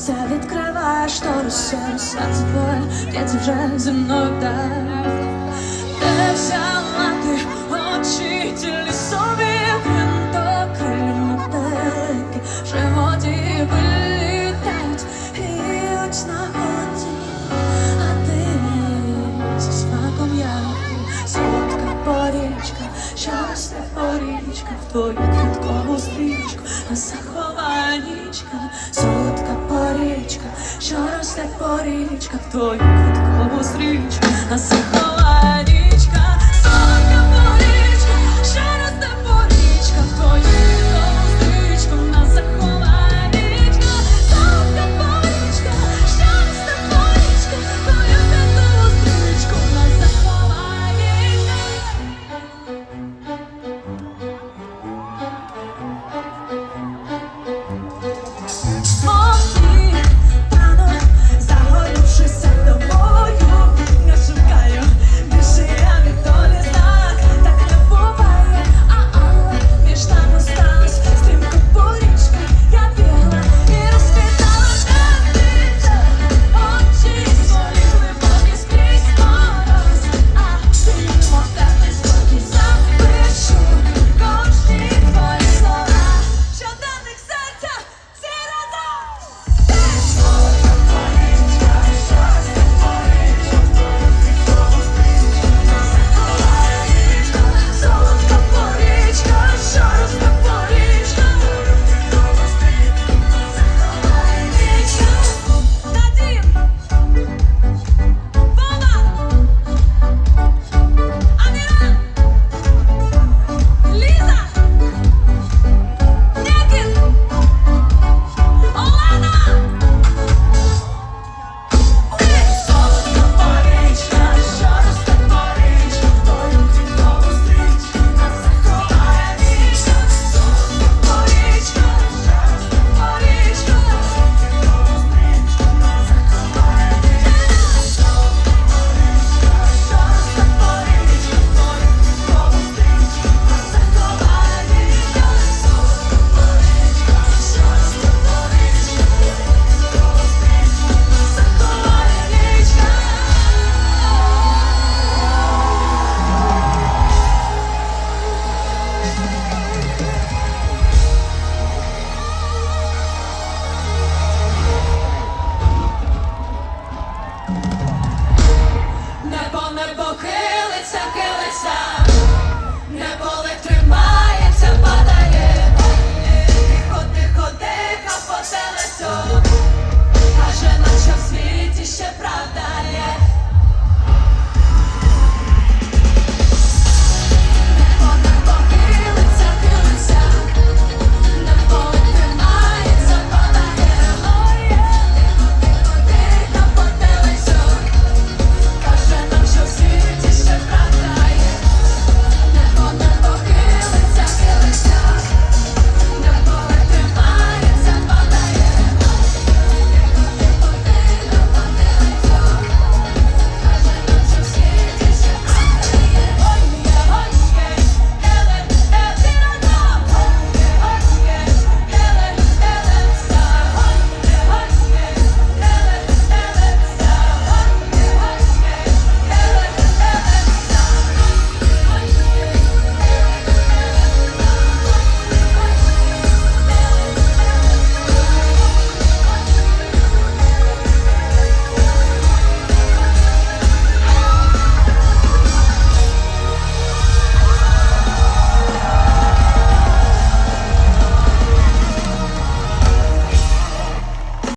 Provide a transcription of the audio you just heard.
Все відкриває штору, сяду, серце твоє п'ять вже зі мною так. Де взяла ти очі тілі собі Винто крильма далекі В животі І ось на ході А ти зі смаком ягоди Солодка порічка Щасна порічка В твою квіткову стрічку Захова нічка Солодка порічка стрічка, що росте по річках, то куткому стрічка, а сихо. Bye.